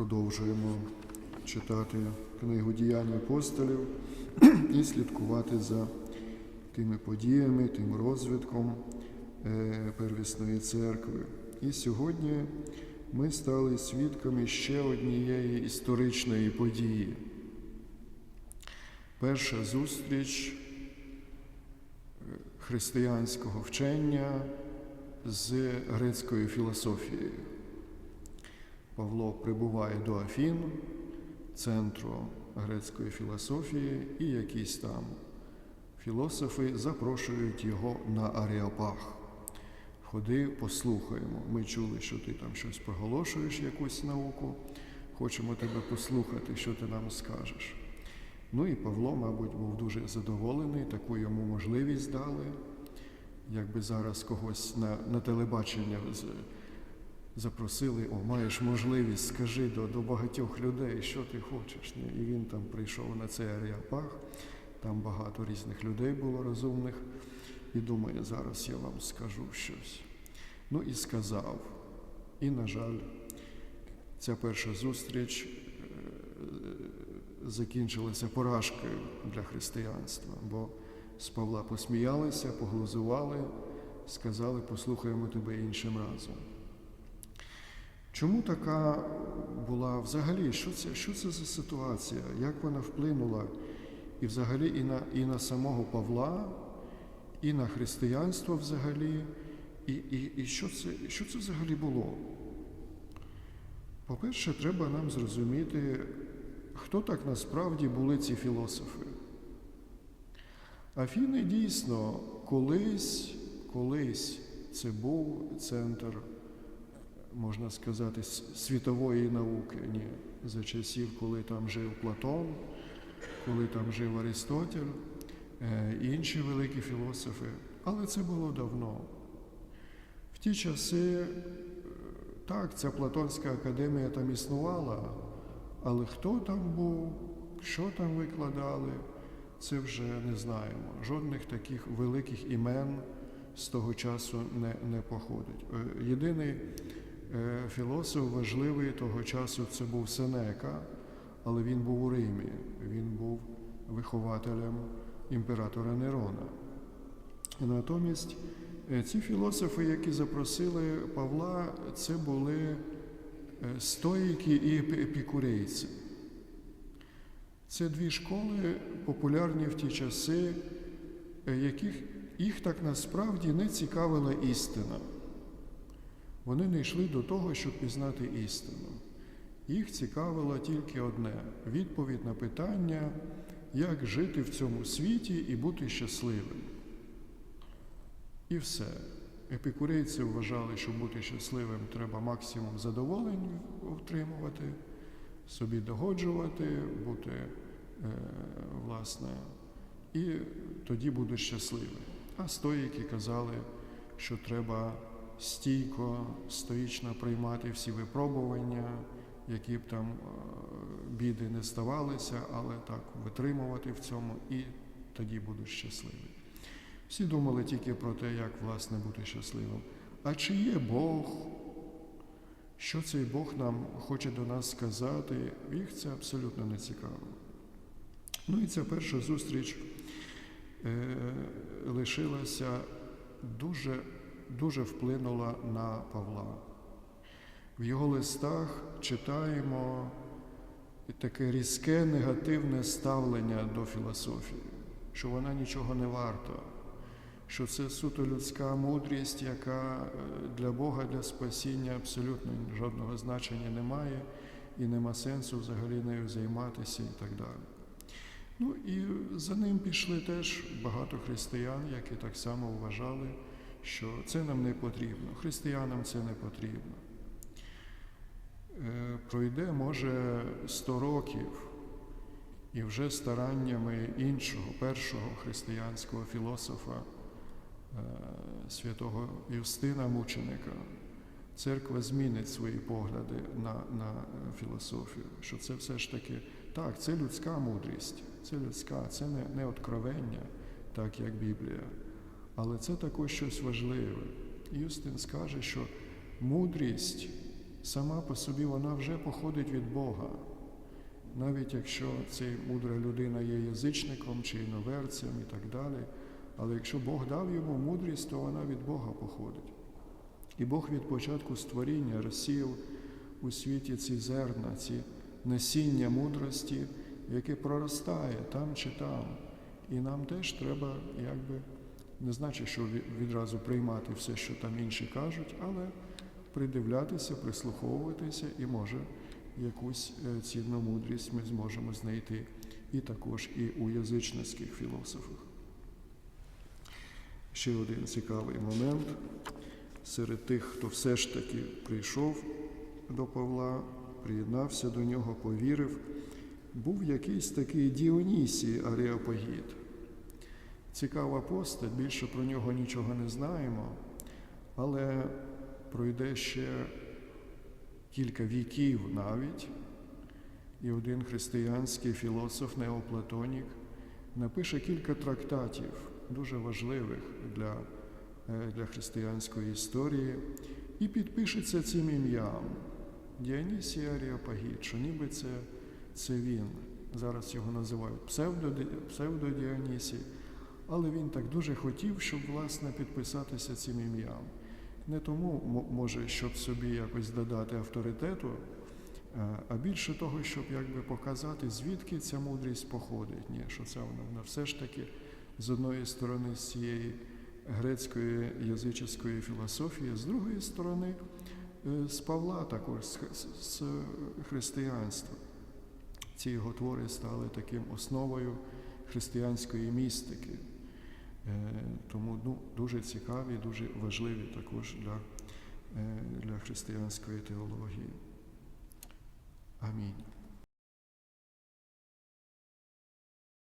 Продовжуємо читати книгу діянь апостолів і слідкувати за тими подіями, тим розвитком е, первісної церкви. І сьогодні ми стали свідками ще однієї історичної події. Перша зустріч е, християнського вчення з грецькою філософією. Павло прибуває до Афін, центру грецької філософії, і якісь там філософи запрошують його на Аріапах. Ходи, послухаємо. Ми чули, що ти там щось проголошуєш, якусь науку. Хочемо тебе послухати, що ти нам скажеш. Ну і Павло, мабуть, був дуже задоволений, таку йому можливість дали. Якби зараз когось на, на телебачення запросили, о, маєш можливість, скажи до, до багатьох людей, що ти хочеш. І він там прийшов на цей Аріапах, там багато різних людей було розумних, і думає, зараз я вам скажу щось. Ну і сказав. І, на жаль, ця перша зустріч е, закінчилася поражкою для християнства, бо з Павла посміялися, поглузували, сказали, послухаємо тебе іншим разом. Чому така була взагалі? Що це, що це за ситуація? Як вона вплинула і взагалі і на, і на самого Павла, і на християнство взагалі? І, і, і що, це, що це взагалі було? По-перше, треба нам зрозуміти, хто так насправді були ці філософи. Афіни дійсно колись, колись це був центр можна сказати, світової науки, ні, за часів, коли там жив Платон, коли там жив Аристотель, е, інші великі філософи. Але це було давно. В ті часи, е, так, ця Платонська академія там існувала, але хто там був, що там викладали, це вже не знаємо. Жодних таких великих імен з того часу не, не походить. Е, Єдиний Філософ важливий того часу це був Сенека, але він був у Римі, він був вихователем імператора Нерона. І Натомість е, ці філософи, які запросили Павла, це були е, стоїки і епікурейці. Це дві школи, популярні в ті часи, е, яких їх так насправді не цікавила істина. Вони не йшли до того, щоб пізнати істину. Їх цікавило тільки одне відповідь на питання, як жити в цьому світі і бути щасливим. І все. Епікурейці вважали, що бути щасливим треба максимум задоволень отримувати, собі догоджувати, бути, е, власне, і тоді будеш щасливим. А стоїки казали, що треба стійко, стоїчно приймати всі випробування, які б там е, біди не ставалися, але так витримувати в цьому і тоді будуть щасливі. Всі думали тільки про те, як власне бути щасливим. А чи є Бог? Що цей Бог нам хоче до нас сказати, їх це абсолютно не цікаво. Ну і ця перша зустріч е, лишилася дуже дуже вплинула на Павла. В його листах читаємо таке різке негативне ставлення до філософії, що вона нічого не варта, що це суто людська мудрість, яка е, для Бога, для спасіння абсолютно жодного значення не має і нема сенсу взагалі нею займатися і так далі. Ну і за ним пішли теж багато християн, які так само вважали, що це нам не потрібно, християнам це не потрібно. Е, Пройде, може, 100 років, і вже стараннями іншого, першого християнського філософа, е, святого Юстина Мученика, церква змінить свої погляди на, на філософію, що це все ж таки так, це людська мудрість, це людська, це не, не откровення, так як Біблія. Але це також щось важливе. Юстин скаже, що мудрість сама по собі вона вже походить від Бога. Навіть якщо цей мудра людина є язичником чи іноверцем і так далі. Але якщо Бог дав йому мудрість, то вона від Бога походить. І Бог від початку створіння розсіяв у світі ці зерна, ці насіння мудрості, яке проростає там чи там. І нам теж треба, якби, не значить, що відразу приймати все, що там інші кажуть, але придивлятися, прислуховуватися і може якусь е, цінну мудрість ми зможемо знайти і також і у язичницьких філософах. Ще один цікавий момент. Серед тих, хто все ж таки прийшов до Павла, приєднався до нього, повірив, був якийсь такий Діонісій Аріапагіт. Цікава постать, більше про нього нічого не знаємо, але пройде ще кілька віків навіть, і один християнський філософ Неоплатонік напише кілька трактатів, дуже важливих для, е, для християнської історії, і підпишеться цим ім'ям Діонісій Аріопагіт, що ніби це, це він. Зараз його називають псевдо, псевдодіонісій, але він так дуже хотів, щоб власне підписатися цим ім'ям. Не тому, може, щоб собі якось додати авторитету, е, а більше того, щоб якби показати, звідки ця мудрість походить. Ні, що це вона, вона все ж таки з одної сторони з цієї грецької язичської філософії, з другої сторони е, з Павла також, з- з християнства. Ці його твори стали таким основою християнської містики. Е, Тому ну, дуже цікаві, дуже важливі також для, е, для християнської теології. Амінь.